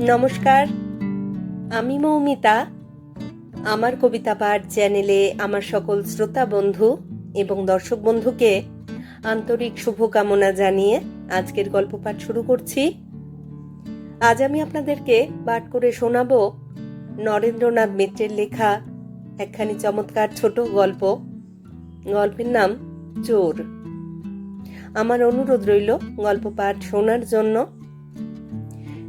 নমস্কার, আমি মৌমিতা। আমার কবিতা পাঠ চ্যানেলে আমার সকল শ্রোতা বন্ধু এবং দর্শক বন্ধুকে আন্তরিক শুভকামনা জানিয়ে আজকের গল্প পাঠ শুরু করছি। আজ আমি আপনাদেরকে পাঠ করে শোনাব নরেন্দ্রনাথ মিত্রের লেখা একখানি চমৎকার ছোট গল্প। গল্পের নাম চোর। আমার অনুরোধ রইল গল্প পাঠ শোনার জন্য।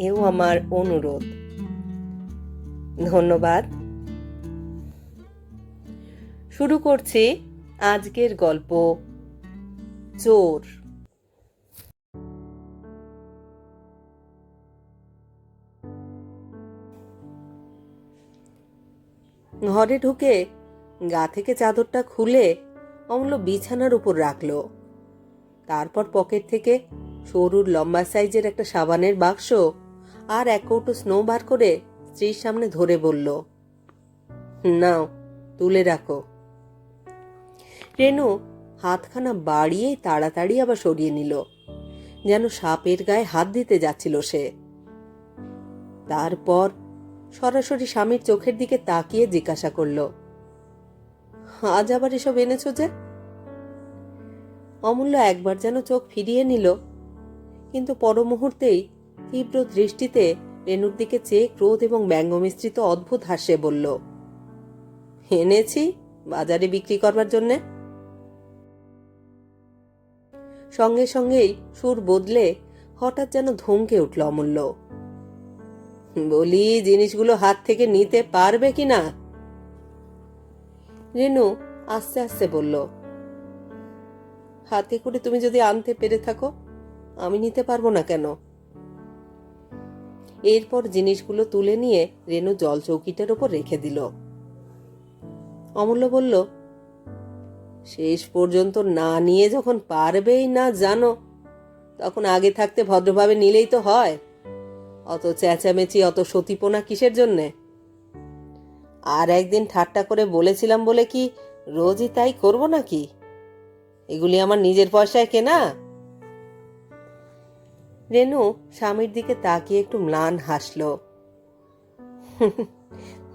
এও আমার অনুরোধ। ধন্যবাদ। শুরু করছি আজকের গল্প, চোর। ঘরে ঢুকে গা থেকে চাদরটা খুলে অমূল্য বিছানার উপর রাখল। তারপর পকেট থেকে সরুর লম্বা সাইজের একটা সাবানের বাক্স আর এক কৌটো স্নো বার করে স্ত্রীর সামনে ধরে বলল, নাও, তুলে রাখো। রেনু হাতখানা বাড়িয়েই তাড়াতাড়ি আবার সরিয়ে নিল। যেন সাপের গায়ে হাত দিতে যাচ্ছিল সে। তারপর সরাসরি স্বামীর চোখের দিকে তাকিয়ে জিজ্ঞাসা করল, আজ আবার এসব এনেছ যে? অমূল্য একবার যেন চোখ ফিরিয়ে নিল, কিন্তু পর মুহূর্তেই তীব্র দৃষ্টিতে রেনুর দিকে চেয়ে ক্রোধ এবং ব্যঙ্গ মিশ্রিত অদ্ভুত হাসে বলল, এনেছি বাজারে বিক্রি করবার জন্যে? সঙ্গে সঙ্গেই সুর বদলে হঠাৎ যেন ধমকে উঠল অমূল্য, বলি জিনিসগুলো হাত থেকে নিতে পারবে কি না? রেনু আস্তে আস্তে বলল, হাতে করে তুমি যদি আনতে পেরে থাকো, আমি নিতে পারব না কেন? এরপর জিনিসগুলো তুলে নিয়ে রেনু জল চৌকিটার ওপর রেখে দিল। অমূল্য বলল, শেষ পর্যন্ত না নিয়ে যখন পারবেই না জানো, তখন আগে থাকতে ভদ্রভাবে নিলেই তো হয়। অত চেঁচামেচি, অত সতীপনা কিসের জন্যে? আর একদিন ঠাট্টা করে বলেছিলাম বলে কি রোজই তাই করব নাকি? এগুলি আমার নিজের পয়সায় কেনা? রেনু স্বামীর দিকে তাকিয়ে একটু ম্লান হাসল।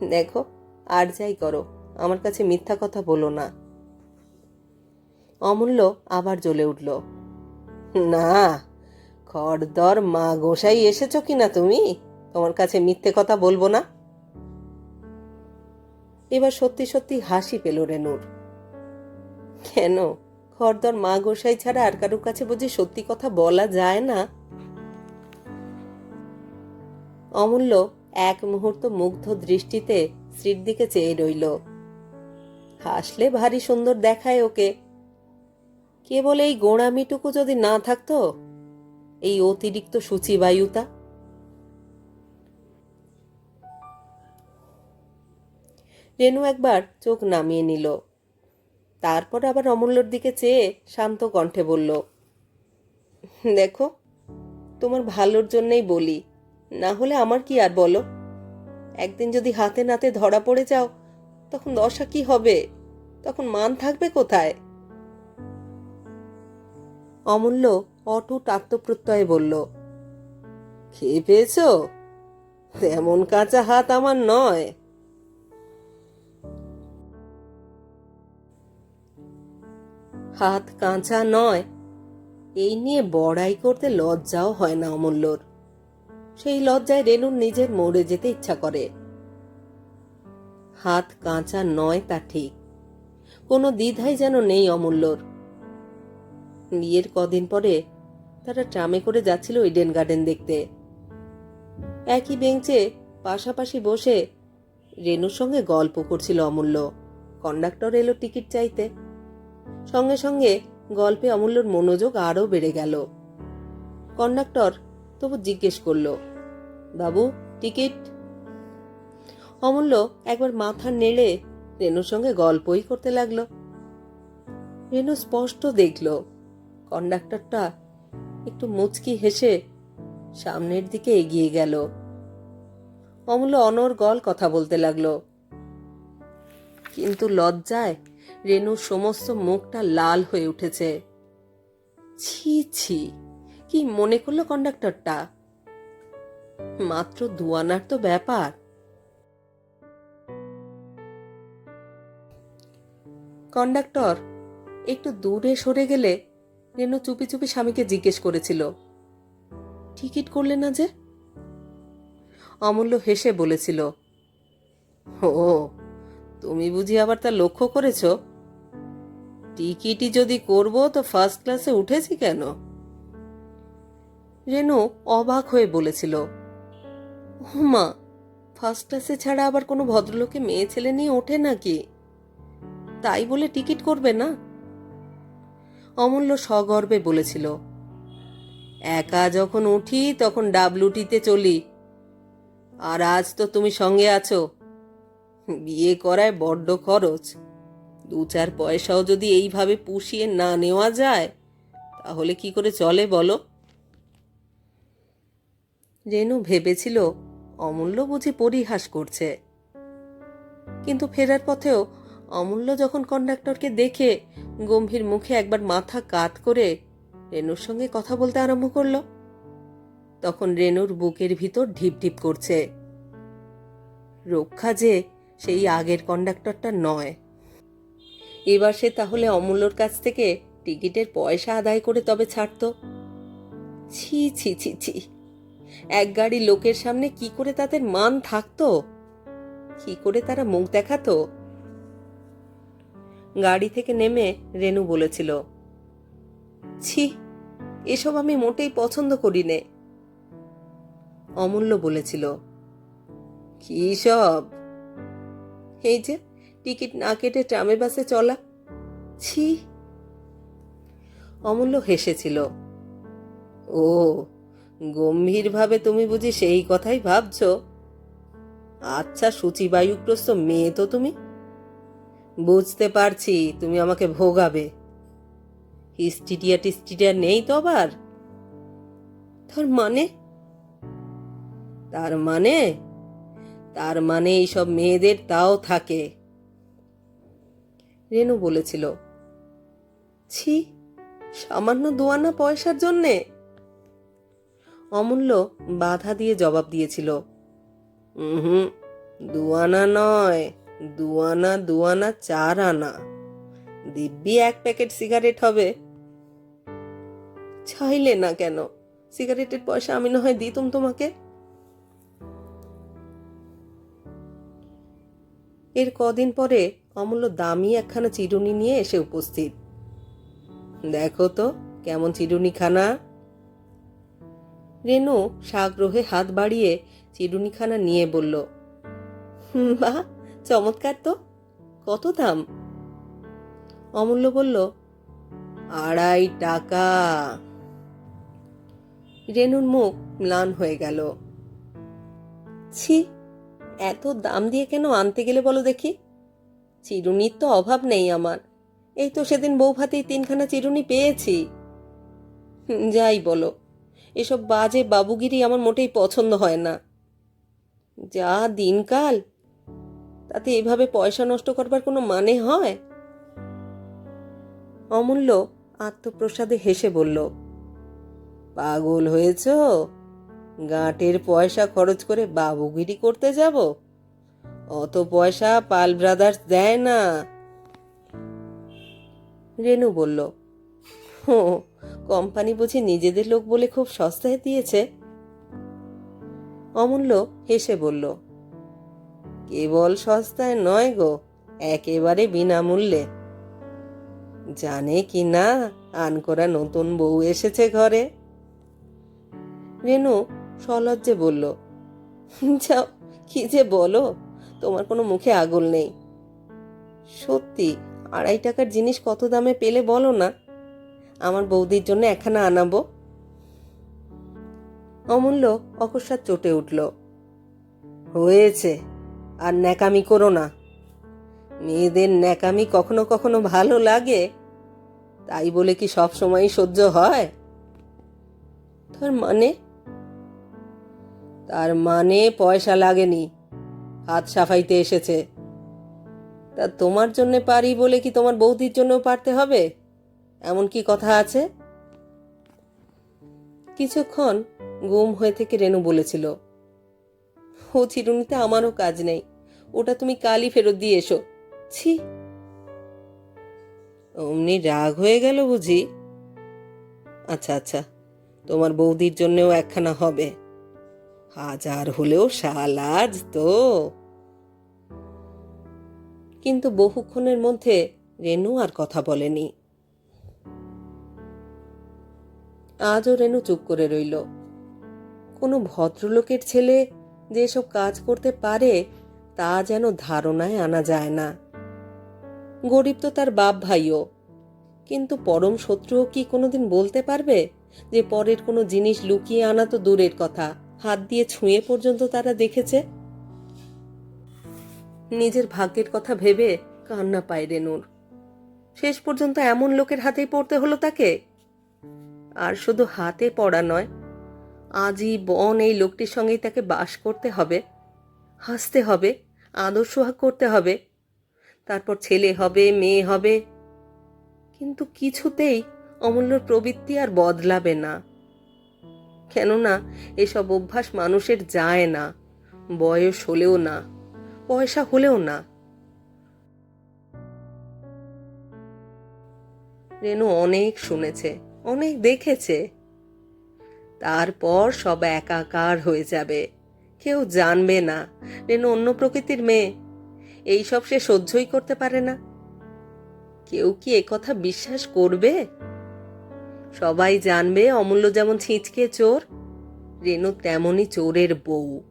দেখো, আর যাই করো, আমার কাছে মিথ্যা কথা বলো না। অমূল্য আবার জ্বলে উঠল। না, খড়দর মা গোসাই এসেছ কিনা তুমি? তোমার কাছে মিথ্যে কথা বলব না। এবার সত্যি সত্যি হাসি পেল রেনুর। কেন? খড়দর মা গোসাই ছাড়া আর কারোর কাছে বুঝি সত্যি কথা বলা যায় না? অমূল্য এক মুহূর্ত মুগ্ধ দৃষ্টিতে স্ত্রীর দিকে চেয়ে রইল। হাসলে ভারী সুন্দর দেখায় ওকে। কেবল এই গোড়ামিটুকু যদি না থাকতো, এই অতিরিক্ত সূচিবায়ুতা। রেনু একবার চোখ নামিয়ে নিল। তারপর আবার অমূল্যর দিকে চেয়ে শান্ত কণ্ঠে বলল, দেখো, তোমার ভালোর জন্যই বলি না হলে আমার কি আর বলো? একদিন যদি হাতে নাতে ধরা পড়ে যাও, তখন দশা কি হবে? তখন মান থাকবে কোথায়? অমূল্য অটুট আত্মপ্রত্যয়ে বলল, খেয়ে পেয়েছ? তেমন কাঁচা হাত আমার নয়। হাত কাঁচা নয়, এই নিয়ে বড়াই করতে লজ্জাও হয় না অমূল্যর। সেই লজ্জায় রেনুর নিজের মরে যেতে ইচ্ছা করে। হাত কাঁচা নয় তা ঠিক। কোনো দ্বিধাই যেন নেই অমূল্যর। বিয়ের কদিন পরে তারা ট্রামে করে যাচ্ছিল ইডেন গার্ডেন দেখতে। একই বেঞ্চে পাশাপাশি বসে রেনুর সঙ্গে গল্প করছিল অমূল্য। কন্ডাক্টর এলো টিকিট চাইতে। সঙ্গে সঙ্গে গল্পে অমূল্যর মনোযোগ আরও বেড়ে গেল। কন্ডাক্টর তবু জিজ্ঞেস করল, বাবু, টিকিট? অমূল্য একবার মাথা নেড়ে রেনুর সঙ্গে গল্পই করতে লাগল। রেনু স্পষ্ট দেখল, কন্ডাক্টরটা একটু মুচকি হেসে সামনের দিকে এগিয়ে গেল। অমূল্য অনর্গল কথা বলতে লাগল। কিন্তু লজ্জায় রেনুর সমস্ত মুখটা লাল হয়ে উঠেছে। ছি ছি। কি মনে করল কন্ডাক্টরটা মাত্র দুয়ানার তো ব্যাপার। কন্ডাক্টর একটু দূরে সরে গেলে রেনু চুপি চুপি স্বামীকে জিজ্ঞেস করেছিল। টিকিট করলে না যে? অমূল্য হেসে বলেছিল, ও, তুমি বুঝি আবার তা লক্ষ্য করেছ? টিকিটই যদি করব তো ফার্স্ট ক্লাসে উঠেছি কেন? রেনু অবাক হয়ে বলেছিল হুমা ফার্স্ট ক্লাসে ছাড়া আবার কোনো ভদ্রলোকে মেয়ে ছেলে নিয়ে ওঠে নাকি? তাই বলে টিকিট করবে না? অমূল্য সগর্বে বলেছিল, একা যখন উঠি তখন ডাবলুটিতে চলি। আর আজ তো তুমি সঙ্গে আছো। বিয়ে করায় বড্ড খরচ। দু চার পয়সাও যদি এইভাবে পুষিয়ে না নেওয়া যায়, তাহলে কি করে চলে বলো? রেনু ভেবেছিল অমূল্য বুঝি পরিহাস করছে। কিন্তু ফেরার পথেও অমূল্য যখন কন্ডাক্টরকে দেখে গম্ভীর মুখে একবার মাথা কাত করে রেনুর সঙ্গে কথা বলতে আরম্ভ করল, তখন রেনুর বুকের ভিতর ঢিপ ঢিপ করছে। রক্ষা যে সেই আগের কন্ডাক্টরটা নয়। এবার সে তাহলে অমূল্যর কাছ থেকে টিকিটের পয়সা আদায় করে তবে ছাড়তো। ছি ছি ছি ছি। এক গাড়ি লোকের সামনে কি করে তাদের মান থাকতো? কি করে তারা মুখ দেখাতো? গাড়ি থেকে নেমে রেনু বলেছিল, ছি, এসব আমি মোটেই পছন্দ করি নে অমূল্য বলেছিল, কি সব? এই যে, টিকিট না কেটে ট্রামে বাসে চলা। ছি। অমূল্য হেসেছিল, ও গম্ভীরভাবে তুমি বুঝি সেই কথাই ভাবছ? আচ্ছা সূচিবায়ুগ্রস্ত মেয়ে তো তুমি। বুঝতে পারছি, তুমি আমাকে ভোগাবে। হিস্টিটিয়া টিস্টিটিয়া নেই তো আবার? তার মানে? তার মানে? তার মানে এইসব মেয়েদের তাও থাকে। রেনু বলেছিল, ছি, সামান্য দোয়ানা পয়সার জন্যে। অমূল্য বাধা দিয়ে জবাব দিয়েছিল। হুম দুয়ানা নয় দুয়ানা দুয়ানা চার আনা দিব্যি এক প্যাকেট সিগারেট হবে। চাইলে না কেন? সিগারেটের পয়সা আমি না হয় দিতুম তোমাকে? এর কদিন পরে অমূল্য দামি একখানা চিরুনি নিয়ে এসে উপস্থিত। দেখো তো, কেমন চিরুনি খানা রেনু সাগ্রহে হাত বাড়িয়ে চিরুনিখানা নিয়ে বলল "হুম, বাহ চমৎকার তো। কত দাম? অমূল্য বলল আড়াই টাকা। রেনুর মুখ ম্লান হয়ে গেল। ছি এত দাম দিয়ে কেন আনতে গেলে বলো দেখি? চিরুনির তো অভাব নেই আমার। এই তো সেদিন বউ ভাতেই তিনখানা চিরুনি পেয়েছি। যাই বলো এসব বাজে বাবুগিরি আমার মোটেই পছন্দ হয় না। যা দিনকাল, তাতে এভাবে পয়সা নষ্ট করবার কোনো মানে হয়? অমূল্য আত্মপ্রসাদে হেসে বলল, পাগল হয়েছ? গাঁটের পয়সা খরচ করে বাবুগিরি করতে যাব? অত পয়সা পাল ব্রাদার্স দেয় না? রেনু বলল ও কোম্পানি বুঝি নিজেদের লোক বলে খুব সস্তায় দিয়েছে? অমূল্য হেসে বলল, কেবল সস্তায় নয় গো, একেবারে বিনামূল্যে। জানে কি না, আনকরা নতুন বউ এসেছে ঘরে? রেনু সলজ্জে বলল, যাও, কি যে বলো, তোমার কোনো মুখে আগুল নেই। সত্যি, আড়াই টাকার জিনিস কত দামে পেলে বলো না? আমার বৌদির জন্য একখানা আনাবো। অমূল্য অকস্মাৎ চটে উঠল। হয়েছে, আর ন্যাকামি করো না। মেয়েদের ন্যাকামি কখনো কখনো ভালো লাগে। তাই বলে কি সব সময় সহ্য হয়? তার মানে? তার মানে পয়সা লাগেনি। হাত সাফাইতে এসেছে। তা তোমার জন্য পারি বলে কি তোমার বৌদির জন্য পারতে হবে? এমন কি কথা আছে? কিছুক্ষণ গুম হয়ে থেকে রেনু বলেছিল, ও চিরুনিতে আমারও কাজ নেই। ওটা তুমি কালই ফেরত দিয়ে এসো। ছি! অমনি রাগ হয়ে গেল বুঝি। আচ্ছা আচ্ছা তোমার বৌদির জন্যও একখানা হবে। হাজার হলেও শালাজ তো। কিন্তু বহুক্ষণের মধ্যে রেনু আর কথা বলেনি। আজও রেনু চুপ করে রইল। কোনো ভদ্রলোকের ছেলে যেসব কাজ করতে পারে, তা যেন ধারণায় আনা যায় না। গরিব তো তার বাপ ভাইও। কিন্তু পরম শত্রুও কি কোনোদিন বলতে পারবে যে পরের কোনো জিনিস লুকিয়ে আনা তো দূরের কথা, হাত দিয়ে ছুঁয়ে পর্যন্ত তারা দেখেছে? নিজের ভাগ্যের কথা ভেবে কান্না পায় রেনুর। শেষ পর্যন্ত এমন লোকের হাতেই পড়তে হলো তাকে? আর শুধু হাতে পড়া নয় আজীবন এই লোকটির সঙ্গেই তাকে বাস করতে হবে, হাসতে হবে, আদর সোহাগ করতে হবে। তারপর ছেলে হবে, মেয়ে হবে। কিন্তু কিছুতেই অমূল্যর প্রবৃত্তি আর বদলাবে না। কেননা এসব অভ্যাস মানুষের যায় না, বয়স হলেও না, পয়সা হলেও না। রেনু অনেক শুনেছে অনেক দেখেছে। তারপর সব একাকার হয়ে যাবে। কেউ জানবে না রেনু অন্য প্রকৃতির মেয়ে। এইসব সে সহ্যই করতে পারে না। কেউ কি কথা বিশ্বাস করবে? সবাই জানবে অমূল্য যেমন ছিঁচকে চোর রেনু তেমনই চোরের বউ।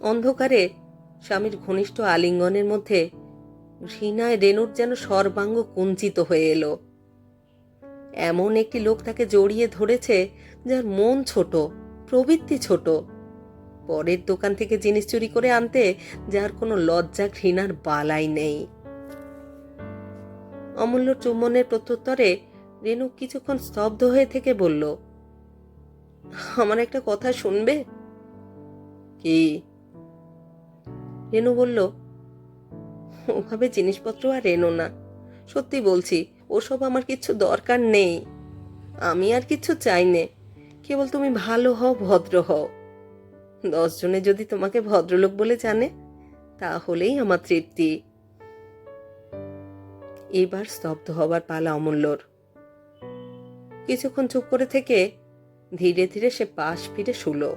অন্ধকারে স্বামীর ঘনিষ্ঠ আলিঙ্গনের মধ্যে ঘৃণায় রেনুর যেন সর্বাঙ্গ কুঞ্চিত হয়ে এলো। এমন একটি লোক তাকে জড়িয়ে ধরেছে যার মন ছোট, প্রবৃত্তি ছোট। পরের দোকান থেকে জিনিস চুরি করে আনতে যার কোনো লজ্জা ঘৃণার বালাই নেই। অমূল্য চুম্বনের প্রত্যুত্তরে রেনু কিছুক্ষণ স্তব্ধ হয়ে থেকে বলল, আমার একটা কথা শুনবে? কি? রেনু বলল ওভাবে জিনিসপত্র আর এনো না। সত্যি বলছি, ওসব আমার কিছু দরকার নেই। আমি আর কিছু চাই নে। কেবল তুমি ভালো হও, ভদ্র হও। দশজনে যদি তোমাকে ভদ্রলোক বলে জানে, তাহলেই আমার তৃপ্তি। এবার স্তব্ধ হবার পালা অমূল্যর। কিছুক্ষণ চুপ করে থেকে ধীরে ধীরে সে পাশ ফিরে শুল।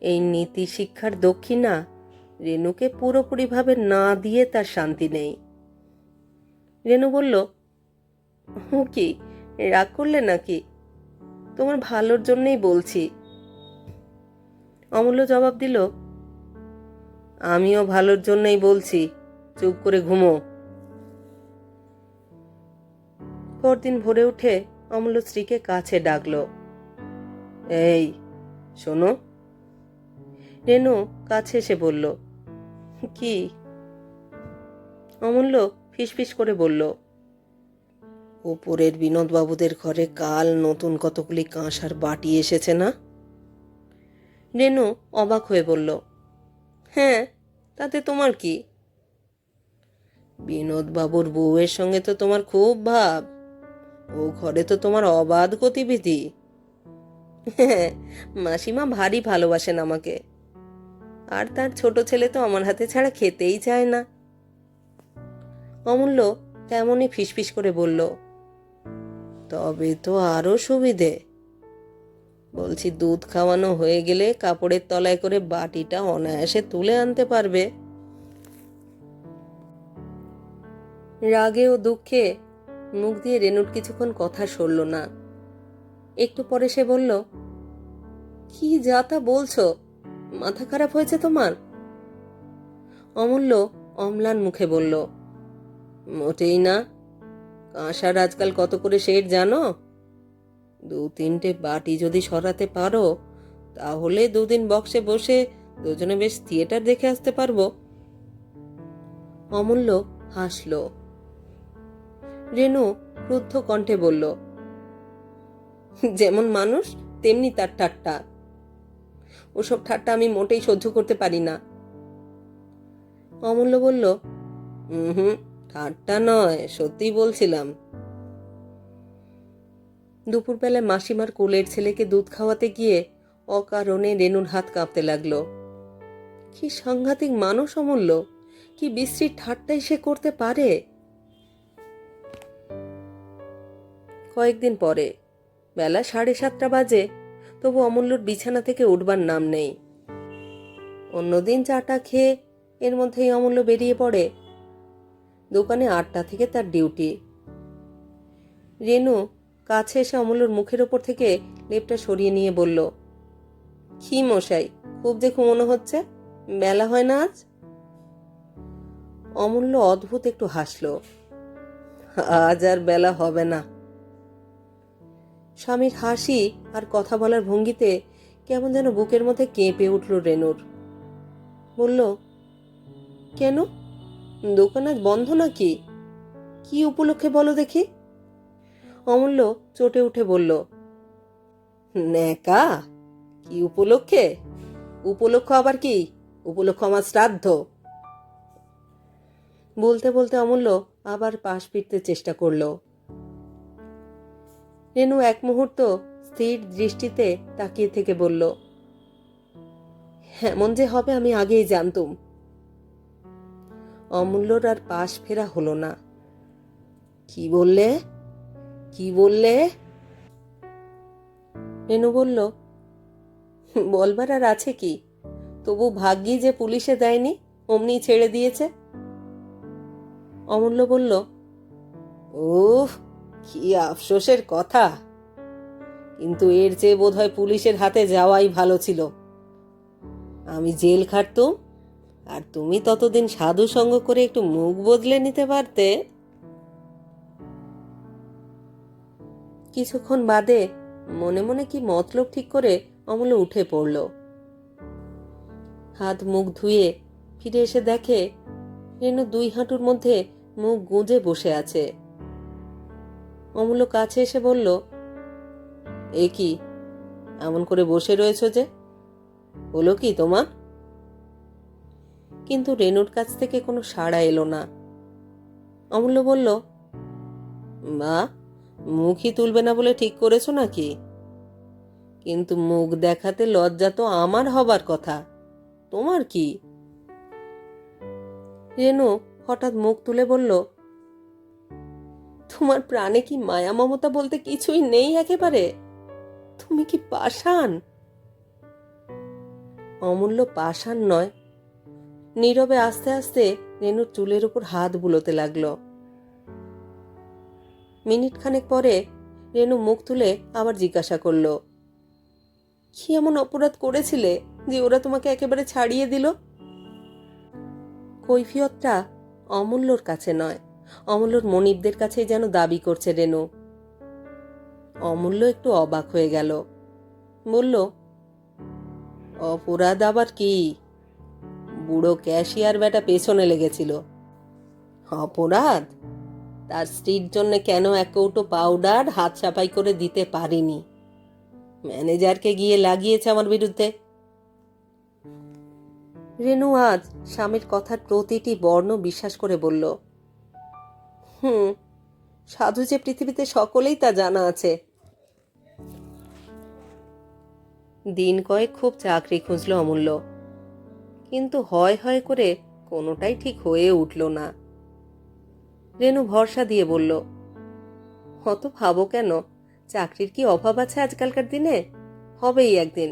এই নীতি শিক্ষার দক্ষিণা রেনুকে পুরোপুরিভাবে না দিয়ে তার শান্তি নেই। রেনু বলল, ও কি, রাগ করলে নাকি? তোমার ভালোর জন্যই বলছি। অমূল্য জবাব দিল, আমিও ভালোর জন্যই বলছি, চুপ করে ঘুমো। পরদিন ভোরে উঠে অমূল্য স্ত্রীকে কাছে ডাকলো, এই, শোনো। রেনু কাছে এসে বলল কি? অমূল্য ফিসফিস করে বলল ওপরের বিনোদবাবুদের ঘরে কাল নতুন কতগুলি কাঁসার বাটি এসেছে না? রেনু অবাক হয়ে বলল হ্যাঁ তাতে তোমার কি? বিনোদবাবুর বউয়ের সঙ্গে তো তোমার খুব ভাব। ও ঘরে তো তোমার অবাধ গতিবিধি। হ্যাঁ মাসিমা ভারী ভালোবাসেন আমাকে। আর তার ছোট ছেলে তো আমার হাতে ছাড়া খেতেই চায় না। অমূল্য তেমনই ফিসফিস করে বলল, তবে তো আরও সুবিধে। বলছি, দুধ খাওয়ানো হয়ে গেলে কাপড়ের তলায় করে বাটিটা অনায়াসে তুলে আনতে পারবে। রাগে ও দুঃখে মুখ দিয়ে রেনুর কিছুক্ষণ কথা সরল না। একটু পরে সে বলল, কি যা তা বলছো? মাথা খারাপ হয়েছে তোমার? অমূল্য অম্লান মুখে বলল, মোটেই না। কাঁসার আজকাল কত করে শেড জানো? দু তিনটে বাটি যদি সরাতে পারো, তাহলে দুদিন বক্সে বসে দুজনে বেশ থিয়েটার দেখে আসতে পারব। অমূল্য হাসল। রেনু ক্রুদ্ধ কণ্ঠে বলল, যেমন মানুষ, তেমনি তার ঠাট্টা। ওসব ঠাট্টা আমি মোটেই সহ্য করতে পারি না। অমূল্য বলল হুম, ঠাট্টা নয়, সত্যি বলছিলাম। দুপুরবেলায় মাসিমার কোলের ছেলেকে দুধ খাওয়াতে গিয়ে অকারণে রেনুর হাত কাঁপতে লাগল। কি সাংঘাতিক মানুষ অমূল্য, কি বিশ্রীর ঠাট্টাই সে করতে পারে। কয়েকদিন পরে, বেলা সাড়ে সাতটা বাজে তবু অমূল্যর বিছানা থেকে উঠবার নাম নেই। অন্যদিন চাটা খেয়ে এর মধ্যেই অমূল্য বেরিয়ে পড়ে দোকানে আটটা থেকে তার ডিউটি। রেনু কাছে এসে অমূল্যর মুখের ওপর থেকে লেপটা সরিয়ে নিয়ে বলল, কি মশাই, খুব যে মনে হচ্ছে? বেলা হয় না আজ? অমূল্য অদ্ভুত একটু হাসল, আজ আর বেলা হবে না। স্বামীর হাসি আর কথা বলার ভঙ্গিতে কেমন যেন বুকের মধ্যে কেঁপে উঠল রেনুর। বলল, কেন? দোকান আজ বন্ধ নাকি? কি উপলক্ষে বলো দেখি? অমূল্য চটে উঠে বলল, ন্যাকা, কি উপলক্ষে? উপলক্ষ আবার কি? উপলক্ষ আমার শ্রাদ্ধ। বলতে বলতে অমূল্য আবার পাশ ফিরতে চেষ্টা করল। রেনু এক মুহূর্ত স্থির দৃষ্টিতে তাকিয়ে থেকে বলল এমন যে হবে আমি আগেই জানতুম। অমূল্যর আর পাশ ফেরা হলো না। কি বললে? কি বললে? রেনু বলল, বলবার আর আছে কি? তবু ভাগ্যি যে পুলিশে দেয়নি, অমনি ছেড়ে দিয়েছে? অমূল্য বলল উফ কি আফসোসের কথা? কিন্তু এর চেয়ে বোধহয় পুলিশের হাতে যাওয়াই ভালো ছিল। আমি জেল খাটতুম, আর তুমি ততদিন সাধু সঙ্গ করে একটু মুখ বদলে নিতে পারতে? কিছুক্ষণ বাদে মনে মনে কি মতলব ঠিক করে অমূল্য উঠে পড়ল। হাত মুখ ধুয়ে ফিরে এসে দেখে রেনু দুই হাঁটুর মধ্যে মুখ গুঁজে বসে আছে। অমূল্য কাছে এসে বলল, এ কি? এমন করে বসে রয়েছ যে? হলো কি তোমার? কিন্তু রেনুর কাছ থেকে কোনো সাড়া এলো না। অমূল্য বলল, মা, মুখই তুলবে না বলে ঠিক করেছ নাকি? কিন্তু মুখ দেখাতে লজ্জা তো আমার হবার কথা। তোমার কি? রেনু হঠাৎ মুখ তুলে বলল তোমার প্রাণে কি মায়া মমতা বলতে কিছুই নেই একেবারে? তুমি কি পাষাণ? অমূল্য পাষাণ নয়। নীরবে আস্তে আস্তে রেনুর চুলের উপর হাত বুলোতে লাগল। মিনিট খানেক পরে রেনু মুখ তুলে আবার জিজ্ঞাসা করল, কি এমন অপরাধ করেছিলে যে ওরা তোমাকে একেবারে ছাড়িয়ে দিল? কৈফিয়তটা অমূল্যর কাছে নয়। অমূল্যর মনিবদের কাছে যেন দাবি করছে রেনু। অমূল্য একটু অবাক হয়ে গেল। বলল, অপরাধ আবার কি? বুড়ো ক্যাশিয়ার বেটা পেছনে লেগেছিল। অপরাধ? তার স্ত্রীর জন্য কেন এক কৌটো পাউডার হাত সাফাই করে দিতে পারিনি? ম্যানেজারকে গিয়ে লাগিয়েছে আমার বিরুদ্ধে। রেনু আজ স্বামীর কথার প্রতিটি বর্ণ বিশ্বাস করে বলল হুম, সাধু যে পৃথিবীতে সকলেই তা জানা আছে। দিন কয়েক খুব চাকরি খুঁজল অমূল্য, কিন্তু হয় হয় করে কোনোটাই ঠিক হয়ে উঠল না। রেনু ভরসা দিয়ে বলল, অত ভাবো কেন? চাকরির কি অভাব আছে আজকালকার দিনে? হবেই একদিন।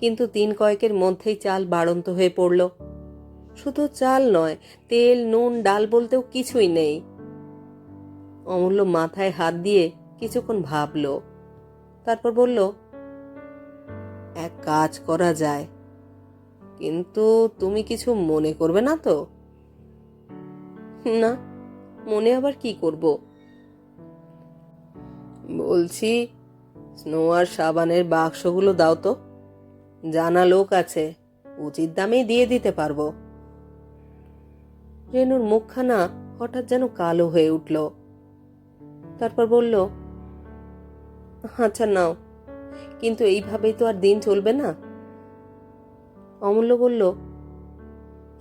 কিন্তু দিন কয়েকের মধ্যেই চাল বাড়ন্ত হয়ে পড়ল। শুধু চাল নয়, তেল, নুন, ডাল বলতেও কিছুই নেই। অমূল্য মাথায় হাত দিয়ে কিছুক্ষণ ভাবল। তারপর বলল, এক কাজ করা যায়। কিন্তু তুমি কিছু মনে করবে না তো? না, মনে আবার কি করব? বলছি, স্নো আর সাবানের বাক্সগুলো দাও তো। জানা লোক আছে, উচিত দামেই দিয়ে দিতে পারব। রেনুর মুখখানা হঠাৎ যেন কালো হয়ে উঠল। তারপর বলল আচ্ছা নাও। কিন্তু এইভাবেই তো আর দিন চলবে না? অমূল্য বলল,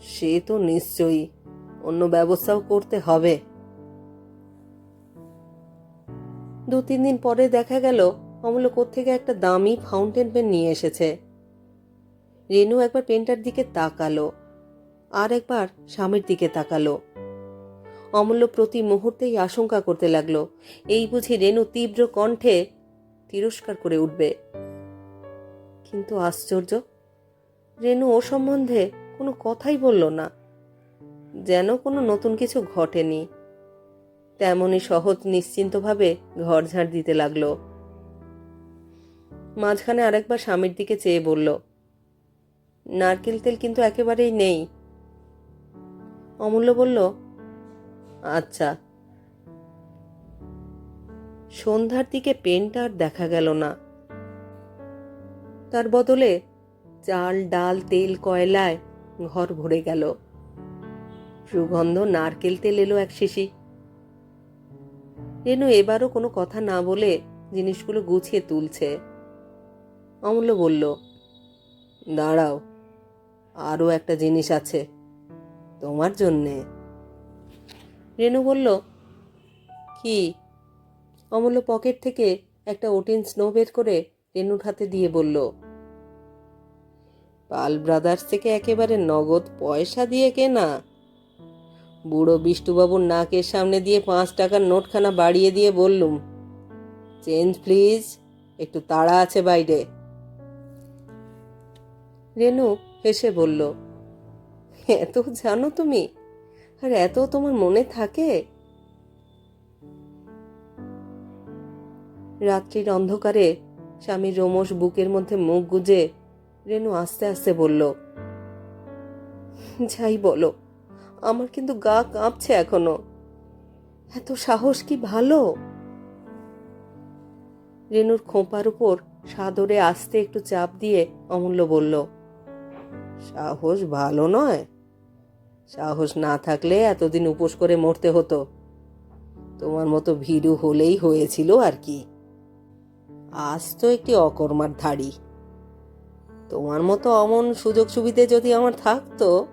সে তো নিশ্চয়ই। অন্য ব্যবস্থাও করতে হবে। দু তিন দিন পরে দেখা গেল, অমূল্য কোত্থেকে একটা দামি ফাউন্টেন পেন নিয়ে এসেছে। রেনু একবার পেনটার দিকে তাকালো। আর একবার স্বামীর দিকে তাকালো। অমূল্য প্রতি মুহূর্তেই আশঙ্কা করতে লাগল। এই বুঝি রেনু তীব্র কণ্ঠে তিরস্কার করে উঠবে। কিন্তু আশ্চর্য রেনু ও সম্বন্ধে কোনো কথাই বলল না। যেন কোনো নতুন কিছু ঘটেনি। তেমনই সহজ নিশ্চিন্তভাবে ঘর ঝাড় দিতে লাগল। মাঝখানে আরেকবার স্বামীর দিকে চেয়ে বলল, নারকেল তেল কিন্তু একেবারেই নেই। অমূল্য বলল আচ্ছা। সন্ধ্যার দিকে পেনটা আর দেখা গেল না। তার বদলে চাল, ডাল, তেল, কয়লায় ঘর ভরে গেল। সুগন্ধ, নারকেল তেল এলো এক শিশি। রেনু এবারও কোনো কথা না বলে জিনিসগুলো গুছিয়ে তুলছে। অমূল্য বলল, দাঁড়াও, আরও একটা জিনিস আছে। তোমার জন্যে। রেনু বলল, কি? অমূল্য পকেট থেকে একটা ওটিন স্নো বের করে রেনুর হাতে দিয়ে বলল, পাল ব্রাদার্স থেকে একেবারে নগদ পয়সা দিয়ে কেনা। বুড়ো বিষ্টুবাবুর নাকের সামনে দিয়ে পাঁচ টাকার নোটখানা বাড়িয়ে দিয়ে বললুম, চেঞ্জ প্লিজ, একটু তাড়া আছে বাইরে। রেনু হেসে বলল এত জানো তুমি? আর এত তোমার মনে থাকে? রাত্রির অন্ধকারে স্বামী রোমস বুকের মধ্যে মুখ গুজে রেনু আস্তে আস্তে বলল, যাই বলো, আমার কিন্তু গা কাঁপছে এখনও। এত সাহস কি ভালো? রেনুর খোঁপার উপর সাদরে আস্তে একটু চাপ দিয়ে অমূল্য বলল, সাহস ভালো নয়। সাহস না থাকলে এতদিন উপোস করে মরতে হতো। তোমার মতো ভীরু হলেই হয়েছিল আর কি। আজ তো একটি অকর্মার ধাড়ি। তোমার মতো অমন সুযোগ সুবিধে যদি আমার থাকতো?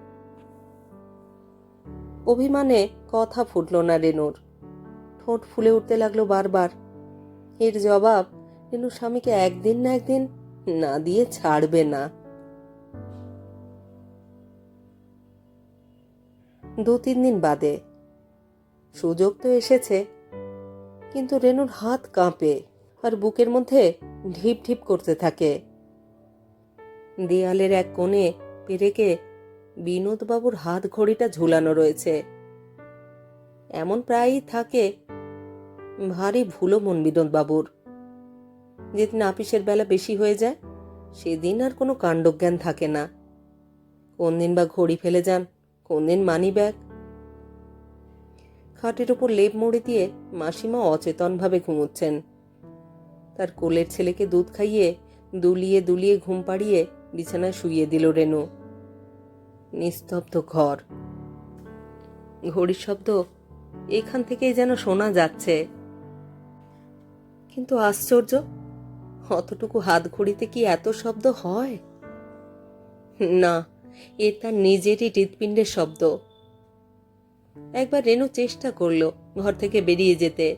অভিমানে কথা ফুটল না রেনুর। ঠোঁট ফুলে উঠতে লাগল বারবার। এর জবাব রেনুর স্বামীকে একদিন না একদিন না দিয়ে ছাড়বে না। দু তিন দিন বাদে। সুযোগ তো এসেছে, কিন্তু রেনুর হাত কাঁপে আর বুকের মধ্যে ঢিপ ঢিপ করতে থাকে। দেয়ালের এক কোণে পেরেকে বিনোদবাবুর হাত ঘড়িটা ঝুলানো রয়েছে। এমন প্রায়ই থাকে ভারী ভুলো মন বিনোদবাবুর। যেদিন আপিসের বেলা বেশি হয়ে যায়, সেদিন আর কোনো কাণ্ডজ্ঞান থাকে না। কোন দিন বা ঘড়ি ফেলে যান কোন দিন মানি ব্যাগ? খাটের ওপর লেপ মুড়ে দিয়ে মাসিমা অচেতনভাবে ঘুমোচ্ছেন। তার কোলের ছেলেকে দুধ খাইয়ে দুলিয়ে দুলিয়ে ঘুম পাড়িয়ে বিছানায় শুইয়ে দিল রেনু। নিস্তব্ধ ঘর। ঘড়ির শব্দ এখান থেকেই যেন শোনা যাচ্ছে। কিন্তু আশ্চর্য, অতটুকু হাত ঘড়িতে কি এত শব্দ হয়? না এ তার নিজেরই হৃৎপিণ্ডের শব্দ। একবার রেনু চেষ্টা করল ঘর থেকে বেরিয়ে যেতে।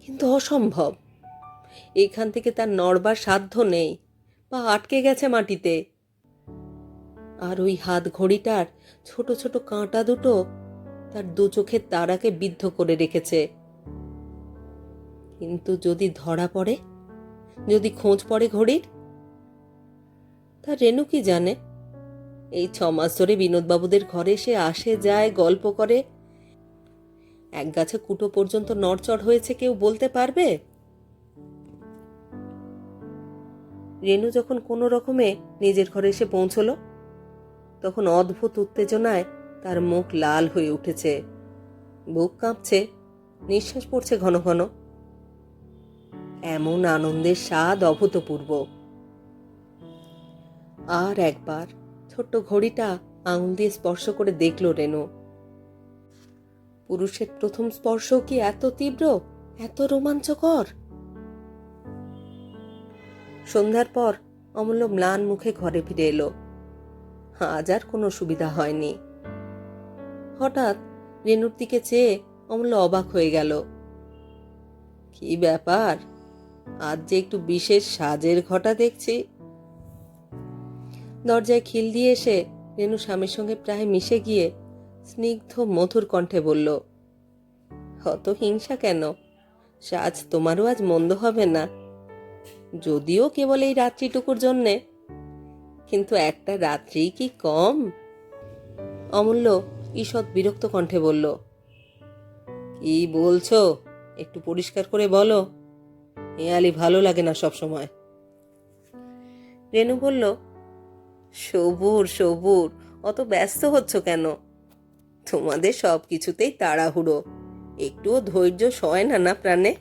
কিন্তু অসম্ভব। এখান থেকে তার নড়বার সাধ্য নেই। পা আটকে গেছে মাটিতে। আর ওই হাত ঘড়িটার ছোট ছোট কাঁটা দুটো তার দু চোখের তারাকে বিদ্ধ করে রেখেছে। কিন্তু যদি ধরা পড়ে? যদি খোঁজ পড়ে ঘড়ির? তা রেনু কি জানে? এই ছ মাস ধরে বিনোদবাবুদের ঘরে সে আসে, যায়, গল্প করে। এক গাছে কুটো পর্যন্ত নড়চড় হয়েছে, কেউ বলতে পারবে? রেনু যখন কোনো রকমে নিজের ঘরে এসে পৌঁছলো, তখন অদ্ভুত উত্তেজনায় তার মুখ লাল হয়ে উঠেছে। বুক কাঁপছে, নিঃশ্বাস পড়ছে ঘন ঘন। এমন আনন্দের স্বাদ অভূতপূর্ব। আর একবার ছোট্ট ঘড়িটা আঙুল দিয়ে স্পর্শ করে দেখল রেনু পুরুষের প্রথম স্পর্শ কি এত তীব্র, এত রোমাঞ্চকর? সন্ধ্যার পর অমূল্য ম্লান মুখে ঘরে ফিরে এলো। আজ আর কোনো সুবিধা হয়নি। হঠাৎ রেনুর দিকে চেয়ে অমূল্য অবাক হয়ে গেল। কি ব্যাপার? আজ যে একটু বিশেষ সাজের ঘটা দেখছি। দরজায় খিল দিয়ে এসে রেনু স্বামীর সঙ্গে প্রায় মিশে গিয়ে স্নিগ্ধ মধুর কণ্ঠে বলল অত হিংসা কেন? সাজ তোমারও আজ মন্দ হবে না। যদিও কেবল এই রাত্রিটুকুর জন্যে, কিন্তু একটা রাত্রি কি কম? অমূল্য ঈষৎ বিরক্ত কণ্ঠে বলল, কি বলছো? একটু পরিষ্কার করে বলো। আলি ভালো লাগে না সব সময় রেনু বলল সবুর সবুর, অত ব্যস্ত হচ্ছ কেন? তোমাদের সব কিছুতেই তাড়াহুড়ো। একটুও ধৈর্য সয় না না প্রাণে?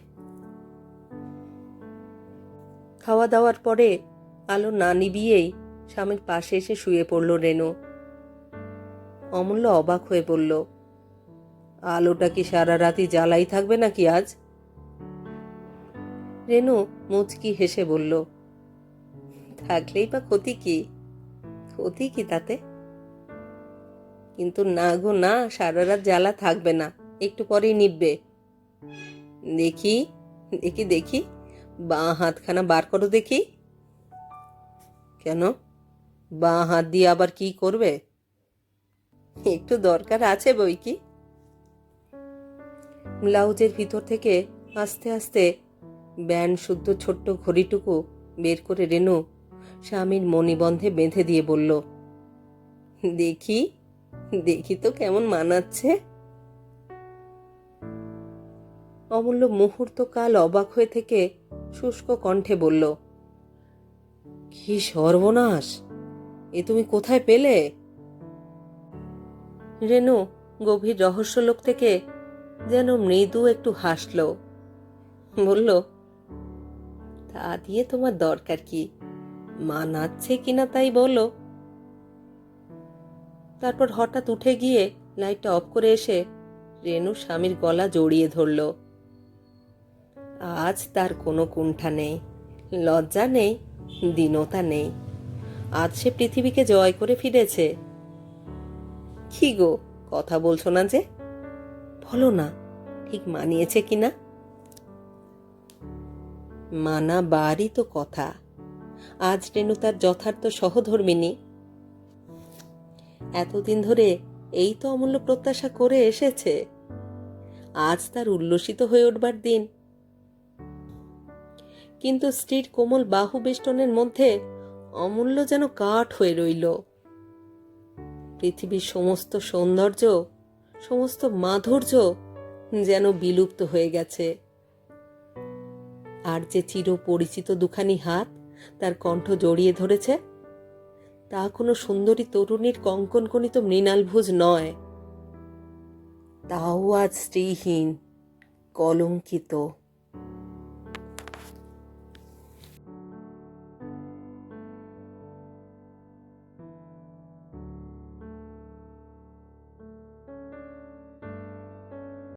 খাওয়া দাওয়ার পরে আলো না নিবিয়েই স্বামীর পাশে এসে শুয়ে পড়ল রেনু। অমূল্য অবাক হয়ে বলল, আলোটা কি সারা রাতি জ্বালাই থাকবে নাকি আজ? রেনু মুচকি হেসে বলল, থাকলেই বা ক্ষতি কি? ক্ষতি কি তাতে? কিন্তু না গো, না, সারা রাত জ্বালা থাকবে না, একটু পরেই নিববে দেখি দেখি দেখি, বাঁ হাতখানা বার করো দেখি। কেন? বাঁ হাত দিয়ে আবার কি করবে? একটু দরকার আছে বই কি? ব্লাউজের ভিতর থেকে আস্তে আস্তে ব্যান শুদ্ধ ছোট্ট ঘড়িটুকু বের করে রেনু স্বামীর মণিবন্ধে বেঁধে দিয়ে বলল, দেখি দেখি তো কেমন মানাচ্ছে। অমূল্য মুহূর্তকাল অবাক হয়ে থেকে শুষ্ক কণ্ঠে বলল, কি সর্বনাশ! এ তুমি কোথায় পেলে? রেনু গভীর রহস্যলোক থেকে যেন মৃদু একটু হাসল। বলল, তা দিয়ে তোমার দরকার কি? মানাচ্ছে কিনা তাই বলো। তারপর হঠাৎ উঠে গিয়ে লাইটটা অফ করে এসে রেনু স্বামীর গলা জড়িয়ে ধরল। আজ তার কোনো কুণ্ঠা নেই, লজ্জা নেই, দীনতা নেই। আজ সে পৃথিবীকে জয় করে ফিরেছে। কি গো, কথা বলছো না যে? বলো না, ঠিক মানিয়েছে কিনা? মানা বারই তো কথা। আজ রেনু তার যথার্থ সহধর্মিনী এতদিন ধরে এই তো অমূল্য প্রত্যাশা করে এসেছে। আজ তার উল্লসিত হয়ে উঠবার দিন। কিন্তু স্ত্রীর কোমল বাহু বেষ্টনের মধ্যে অমূল্য যেন কাঠ হয়ে রইল। পৃথিবীর সমস্ত সৌন্দর্য, সমস্ত মাধুর্য যেন বিলুপ্ত হয়ে গেছে। আর যে চির পরিচিত দুখানি হাত তার কণ্ঠ জড়িয়ে ধরেছে, তা কোনো সুন্দরী তরুণীর কঙ্কনকণিত মৃণালভুজ নয়। তাও আজ স্ত্রীহীন, কলঙ্কিত।